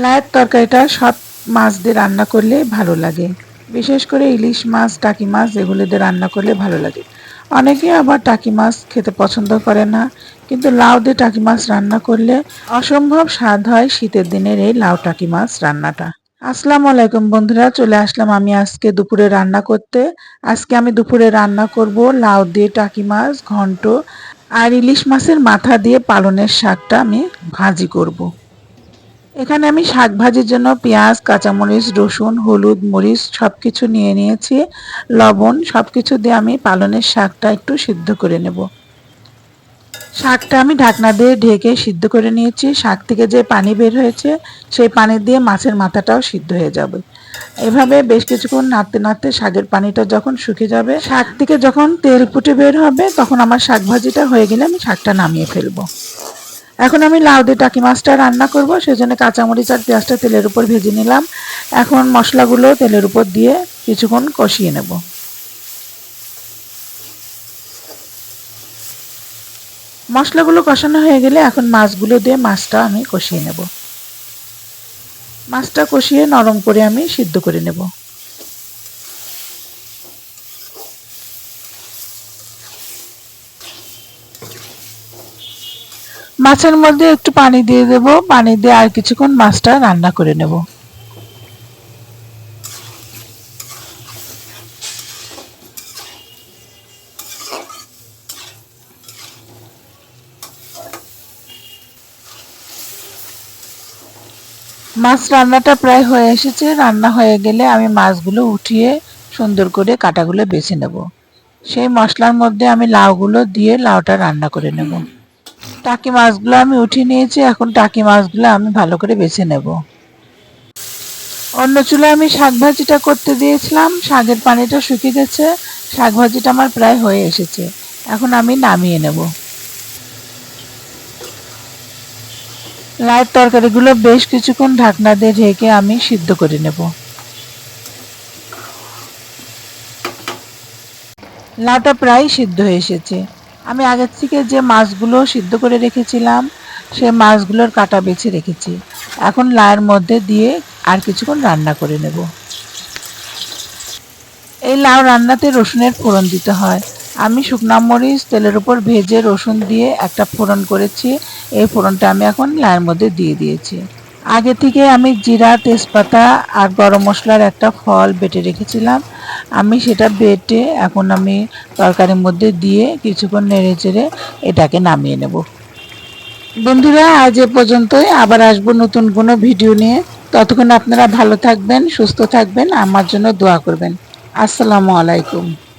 লায়ের তরকারিটা সব মাছ দিয়ে রান্না করলে ভালো লাগে। বিশেষ করে ইলিশ মাছ, টাকি মাছ এগুলো দিয়ে রান্না করলে ভালো লাগে। অনেকে আবার টাকি মাছ খেতে পছন্দ করে না, কিন্তু লাউ দিয়ে টাকি মাছ রান্না করলে অসম্ভব স্বাদ হয় শীতের দিনের এই লাউ টাকি মাছ রান্নাটা। আসসালামু আলাইকুম বন্ধুরা, চলে আসলাম আমি আজকে দুপুরে রান্না করতে। আজকে আমি দুপুরে রান্না করব লাউ দিয়ে টাকি মাছ, ঘন্ট আর ইলিশ মাছের মাথা দিয়ে পালনের শাকটা আমি ভাজি করব। এখানে আমি শাক ভাজির জন্য পেঁয়াজ, কাঁচামরিচ, রসুন, হলুদ, মরিচ সব কিছু নিয়ে নিয়েছি। লবণ সব কিছু দিয়ে আমি পালনের শাকটা একটু সিদ্ধ করে নেব। শাকটা আমি ঢাকনা দিয়ে ঢেকে সিদ্ধ করে নিয়েছি। শাক থেকে যে পানি বের হয়েছে, সেই পানি দিয়ে মাছের মাথাটাও সিদ্ধ হয়ে যাবে। এভাবে বেশ কিছুক্ষণ নাড়তে নাড়তে শাকের পানিটা যখন শুকে যাবে, শাক থেকে যখন তেল ফুটে বের হবে, তখন আমার শাক ভাজিটা হয়ে গেলে আমি শাকটা নামিয়ে ফেলব। এখন আমি লাউ দিয়ে টাকি মাছটা রান্না করব, সেজন্য কাঁচামরিচ আর পেঁয়াজটা তেলের উপর ভেজে নিলাম। এখন মশলাগুলো তেলের উপর দিয়ে কিছুক্ষণ কষিয়ে নেব। মশলাগুলো কষানো হয়ে গেলে এখন মাছগুলো দিয়ে মাছটা আমি কষিয়ে নেব। মাছটা কষিয়ে নরম করে আমি সিদ্ধ করে নেব। মাছের মধ্যে একটু পানি দিয়ে দেব। পানি দিয়ে আর কিছুক্ষণ মাছটা রান্না করে নেব। মাছ রান্নাটা প্রায় হয়ে এসেছে। রান্না হয়ে গেলে আমি মাছগুলো উঠিয়ে সুন্দর করে কাটাগুলো বেছে নেব। সেই মশলার মধ্যে আমি লাউগুলো দিয়ে লাউটা রান্না করে নেব। টাকি মাছগুলো আমি উঠিয়ে নিয়েছি, এখন টাকি মাছগুলো আমি ভালো করে বেছে নেব। অন্য চুলায় আমি শাক ভাজিটা করতে দিয়েছিলাম, শাকের পানিটা শুকিয়ে গেছে, শাক ভাজিটা আমার প্রায় হয়ে এসেছে। এখন আমি নামিয়ে নেব। লাইট তরকারিগুলো বেশ কিছুক্ষণ ঢাকনা দিয়ে ঢেকে আমি সিদ্ধ করে নেব। লাটা প্রায় সিদ্ধ হয়ে এসেছে। আমি আগের থেকে যে মাছগুলো সিদ্ধ করে রেখেছিলাম, সে মাছগুলোর কাটা বেছে রেখেছি। এখন লায়ের মধ্যে দিয়ে আর কিছুক্ষণ রান্না করে নেব। এই লাউ রান্নাতে রসুনের ফোড়ন দিতে হয়। আমি শুকনা মরিচ, তেলের উপর ভেজে রসুন দিয়ে একটা ফোড়ন করেছি। এই ফোড়নটা আমি এখন লায়ের মধ্যে দিয়ে দিয়েছি। আগে থেকে আমি জিরা, তেজপাতা আর গরম মশলার একটা ফল বেটে রেখেছিলাম। আমি সেটা বেটে এখন আমি তরকারির মধ্যে দিয়ে কিছুক্ষণ নেড়ে চেড়ে এটাকে নামিয়ে নেব। বন্ধুরা, আজ এ পর্যন্তই। আবার আসব নতুন কোনো ভিডিও নিয়ে। ততক্ষণ আপনারা ভালো থাকবেন, সুস্থ থাকবেন, আমার জন্য দোয়া করবেন। আসসালামু আলাইকুম।